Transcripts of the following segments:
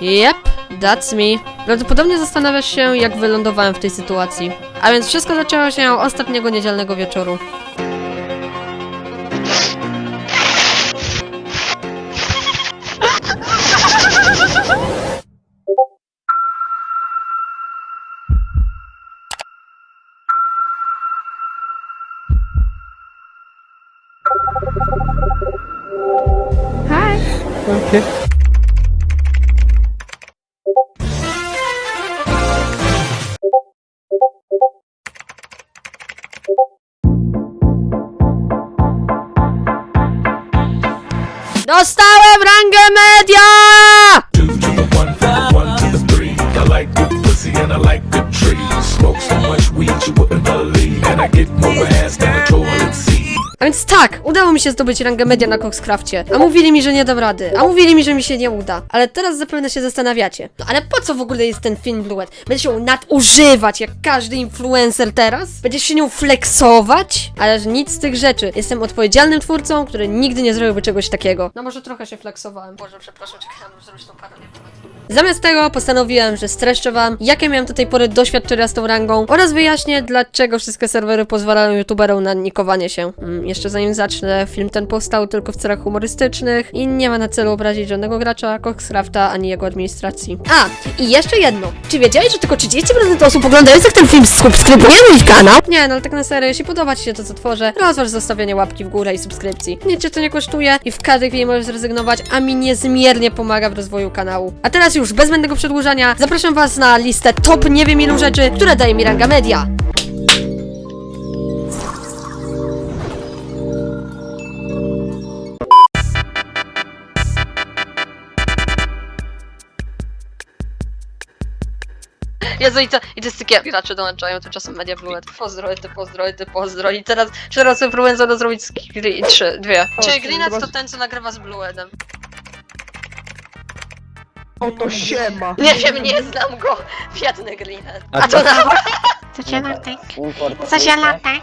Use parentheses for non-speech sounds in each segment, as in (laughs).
Yep, that's me. Prawdopodobnie zastanawiasz się, jak wylądowałem w tej sytuacji. A więc wszystko zaczęło się ostatniego niedzielnego wieczoru. Like good trees. Smoke so much weed you wouldn't believe, and I get more ass than. A więc tak, udało mi się zdobyć rangę media na Coxcrafcie. A mówili mi, że nie dam rady. A mówili mi, że mi się nie uda. Ale teraz zapewne się zastanawiacie. No ale po co w ogóle jest ten film Bluet? Będziesz się nadużywać jak każdy influencer teraz? Będziesz się nią flexować? Ależ nic z tych rzeczy. Jestem odpowiedzialnym twórcą, który nigdy nie zrobiłby czegoś takiego. No może trochę się flexowałem. Boże, przepraszam, czekałem, zrobić tą parodię. Zamiast tego postanowiłem, że streszczę wam, jakie miałem do tej pory doświadczenia z tą rangą oraz wyjaśnię, dlaczego wszystkie serwery pozwalają youtuberom na nikowanie się. Mm, jeszcze zanim zacznę, film ten powstał tylko w celach humorystycznych i nie ma na celu obrazić żadnego gracza, Coxcrafta ani jego administracji. A, i jeszcze jedno. Czy wiedziałeś, że tylko 30% osób oglądających ten film subskrybuje mój kanał? Nie, no ale tak na serio, jeśli podoba ci się to, co tworzę, rozważ zostawienie łapki w górę i subskrypcji. Nic cię to nie kosztuje i w każdej chwili możesz zrezygnować, a mi niezmiernie pomaga w rozwoju kanału. A teraz już, bez zbędnego przedłużania, zapraszam was na listę top nie wiem ilu rzeczy, które daje mi ranga media. Jezu, i to, i to jest takie gracze dołączają tymczasem Media Bluet. Pozdro, ty pozdro, ty pozdro. I teraz teraz influencer to zrobić screen, trzy, dwie. Czy Greenet to ten, co nagrywa z Bluetem? O to siema! Nie wiem, nie znam go. Biedny Greenet. A A to co? na... Zacielatek. Import. Zacielatek.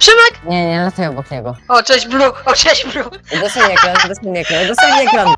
Szymek! Nie, nie lataj obok niego. O, cześć Blue, o, cześć Blue. Udostępnij ekran, udostępnij ekran, udostępnij ekran.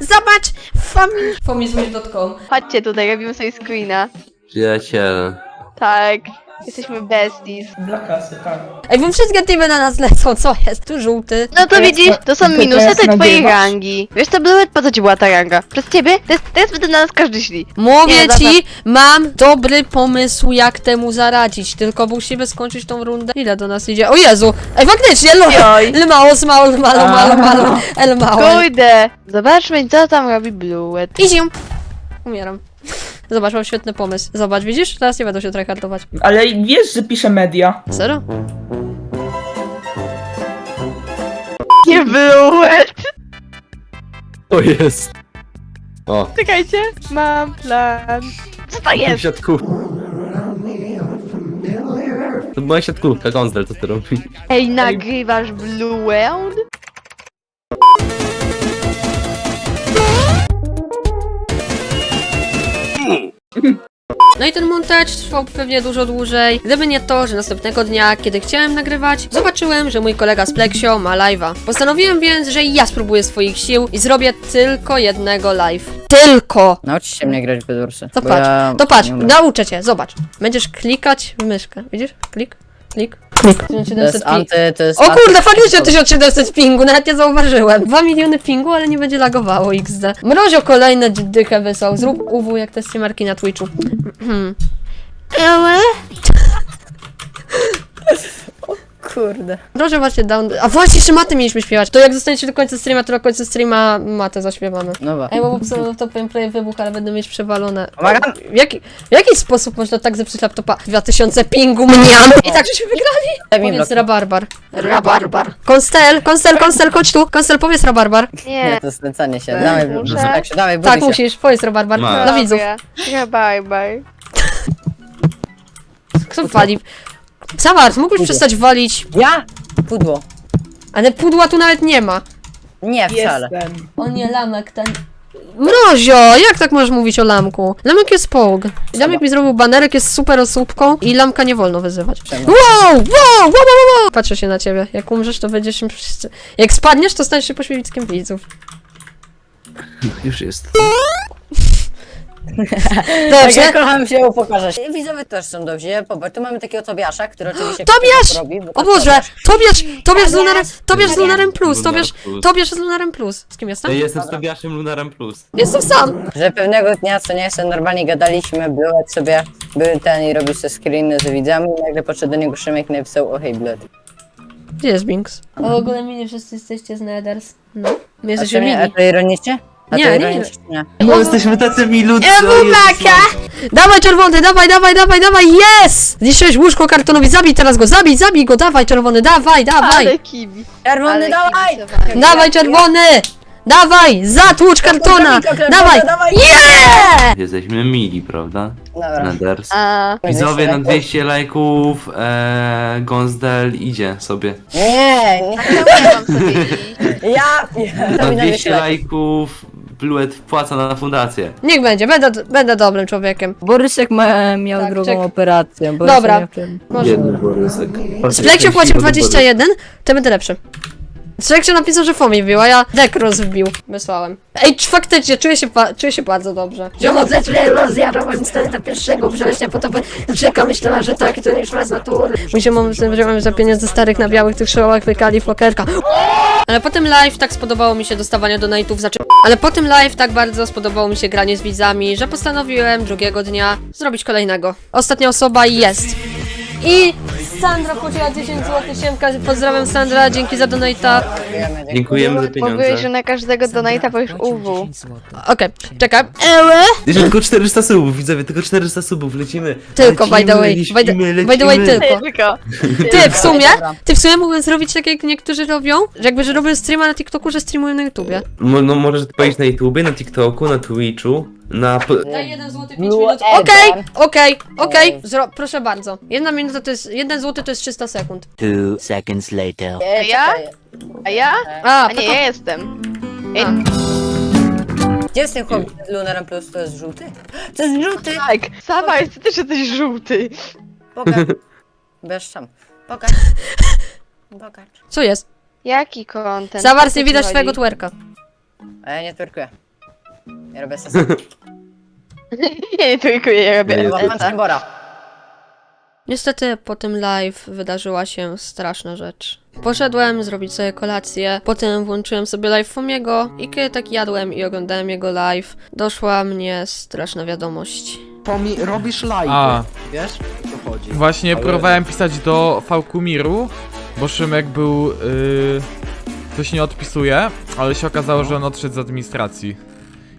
Zobacz! Fomi! Fomi.com Chodźcie tutaj, robimy sobie screena. Przyjaciele. Tak. Jesteśmy besties. Dla kasy, tak. Ej, bo wszystkie teamy na nas lecą, co jest? Tu żółty. No to To widzisz, to są to- minusy jest tej twojej nagrywasz? rangi. Wiesz co, Bluet, po co ci była ta ranga? Przez ciebie? Teraz, teraz będę na nas każdy szli. Mówię Nie, ci, mam dobry pomysł, jak temu zaradzić. Tylko musimy skończyć tą rundę. Ile do nas idzie? O Jezu! Ej, faktycznie, lo! Oj. (laughs) El mało, mało, malo, malo, malo, el mało. Kujdę! Zobaczmy, co tam robi Bluet. Idzie. Umieram. Zobacz, mam świetny pomysł. Zobacz, widzisz? Teraz nie będą się tryhardować. Ale wiesz, że pisze media. Serio? Nie Bluet! To jest. O, Czekajcie, mam plan. Co to jest? siatkówka. To była siatkówka, Gonzel, co ty robi? Ej, nagrywasz Bluet? No i ten montaż trwał pewnie dużo dłużej. Gdyby nie to, że następnego dnia, kiedy chciałem nagrywać, zobaczyłem, że mój kolega z Plexio ma live'a. Postanowiłem więc, że ja spróbuję swoich sił i zrobię tylko jednego live. Tylko! Nauczysz się mnie grać w bedursze. To patrz, ja to patrz, nauczę cię, zobacz. Będziesz klikać w myszkę. Widzisz? Klik, klik, klik. To jest 1700 ping. anty, to jest O kurde, faktycznie 1700 pingu, nawet nie zauważyłem. 2 miliony pingu, ale nie będzie lagowało XD. Mrozio kolejne dychę wysłał. Zrób UW jak te streamerki na Twitchu. Hmm. (clears throat) Kurde. Proszę właśnie down... A właśnie, jeszcze matę mieliśmy śpiewać. To jak zostaniecie do końca streama, to do końca streama matę zaśpiewamy. No ba. Ej, bo w to powiem prawie wybuch, ale będę mieć przewalone. Pomagam? W jaki, w jaki sposób można tak zepsuć laptopa? 2000 pingu mniam! I tak żeśmy wygrali! Daj mi Powiedz rabarbar. Rabarbar. Konstel, Konstel, Konstel, chodź tu. Konstel, powiedz rabarbar. Nie, Nie. to jest znęcanie się. Dawaj, Muszę. tak się, dawaj, Tak, się. musisz, powiedz rabarbar. Ma. Dla widzów. Ja, bye, bye. Kto wali? Samar, mógłbyś przestać walić, Ja? Pudło. ale pudła tu nawet nie ma. Nie, wcale. Jestem. O nie, lamek ten. Mrozio, jak tak możesz mówić o Lamku? Lamek jest pog. Lamek mi zrobił banerek, jest super osóbką i Lamka nie wolno wyzywać. Wow, wow, wow, wow, wow, wow. Patrzę się na ciebie. Jak umrzesz, to będziesz się... wszyscy- Jak spadniesz, to staniesz się pośmiewiskiem widzów. Już jest. Tak, (laughs) Dobrze? ja kocham się upokarzać. Widzowie też są dobrzy. Popatrz, tu mamy takiego Tobiasza, który oczywiście... Tobiasz! Robi, bo to O Boże! Tobiasz. Tobiasz! Tobiasz z! Lunarem... Tobiasz z! Lunarem Plus! Lunar Tobiasz... Plus. Tobiasz z Lunarem Plus! Z kim jestem? Ja jestem z Tobiaszem Lunarem Plus. Jestem sam! Że pewnego dnia, co nie, sobie normalnie gadaliśmy, Bluet sobie był ten i robił sobie screeny z widzami i nagle podszedł do niego Szymek i napisał o hej Bluet. Gdzie jest Binks? O, w ogóle mi nie wszyscy jesteście z Nethers. No. My A, jesteśmy nie, a to ironicznie? A Nie, to nie, ironicznie, nie. No jesteśmy tacy milutcy. Ewubaka! Dawaj czerwony, dawaj, dawaj, dawaj, dawaj, yes! Zniszczyłeś łóżko kartonowi, zabij teraz go, zabij, zabij go, dawaj czerwony, dawaj, dawaj! Ale kibi. Czerwony, Ale dawaj! kibicowanie. Dawaj czerwony! Dawaj, zatłucz kartona! Go, Dawaj! dawaj! Jesteśmy mili, prawda? Dobra. Naders. A, Widzowie na 200 200 lajków, eee, Gonsdel idzie sobie. Nie, nie. ja mam sobie iść? Ja! Na To mi 200 lajk. lajków Bluet wpłaca na fundację. Niech będzie, będę, będę dobrym człowiekiem. Borysek ma, miał Tak, drugą czek- operację. Dobra. Może. Borysek. Splekcie płacił 21, to będę lepszy. Splekcie napisał, że Fomi wbił, a ja Dekros wbił. Wysłałem. Ej, czy faktycznie, czuję się, czuję się bardzo dobrze. Ziomo zlecę rozjadłem stąd 1 września, po to czeka, myślała, że tak, to już raz natury. My się mam wziąłem za pieniędzy starych na białych tych szołach wykali flokerka. Ale po tym live tak spodobało mi się dostawanie donate'ów, znaczy... Ale po tym live tak bardzo spodobało mi się granie z widzami, że postanowiłem drugiego dnia zrobić kolejnego. Ostatnia osoba jest. I Sandra płaciła 10 zł siemka. Pozdrawiam Sandra, dzięki za donata. Dziękujemy za pieniądze. Mówiłeś, że na każdego donate'a powiesz UW. Okej, czekaj. Eee, Jeszcze tylko 400 subów, widzowie, tylko 400 subów, lecimy. Tylko by the way. lecimy, By the, lecimy, by the way tylko. Tylko. Ty w sumie, ty w sumie mógłbym zrobić tak jak niektórzy robią, że jakby że robią streama na TikToku, że streamują na YouTubie. Mo- No możesz powiedzieć na YouTubie, na TikToku, na Twitchu, na... p- Daj 1 zł 5 Blue minut. Okej, okej, okej. Zro- Proszę bardzo. Jedna minuta to jest, 1 zł to jest 300 sekund. Two seconds later. E, A ja? czekaj. A ja? A, A nie, ja jestem. Ej. Gdzie jest ten chłop z Lunarem Plus? To jest żółty? To jest żółty! tak. Sama jest, ty też jesteś żółty. Pokaż. (laughs) Bez tam. Pokaż. Pokaż. Co jest? Jaki content? Zawars nie widać twojego twerka. A ja nie twerkuję. Ja robię sesję. (laughs) Nie, nie trójkuję, ja robię Nie, Mam esa. Czembora. Niestety po tym live wydarzyła się straszna rzecz. Poszedłem zrobić sobie kolację, potem włączyłem sobie live Fomiego i kiedy tak jadłem i oglądałem jego live, doszła mnie straszna wiadomość. Pomi robisz live, A, wiesz? O co chodzi? właśnie próbowałem pisać do Fałkumiru, bo Szymek był. Yy, coś nie odpisuje, ale się okazało, że on odszedł z administracji.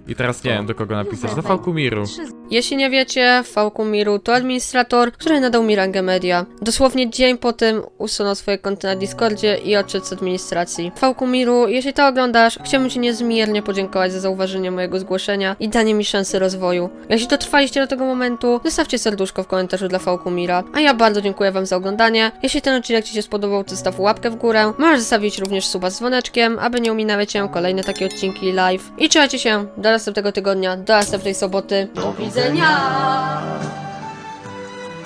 I teraz nie wiem do kogo napisać. Do Fałkumiru. Jeśli nie wiecie, Fałkumiru to administrator, który nadał mi rangę media. Dosłownie dzień po tym usunął swoje konto na Discordzie i odszedł z administracji. Fałkumiru, jeśli to oglądasz, chciałbym Ci niezmiernie podziękować za zauważenie mojego zgłoszenia i danie mi szansy rozwoju. Jeśli dotrwaliście do tego momentu, zostawcie serduszko w komentarzu dla Fałkumira. A ja bardzo dziękuję Wam za oglądanie. Jeśli ten odcinek Ci się spodobał, to zostaw łapkę w górę. Możesz zostawić również suba z dzwoneczkiem, aby nie ominęły Cię kolejne takie odcinki live. I trzymajcie się do następnego tygodnia, do następnej soboty. Do widzenia! 있었냐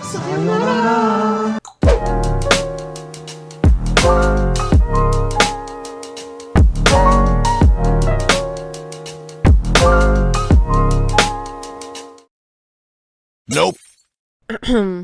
사연나라 Nope. (clears throat)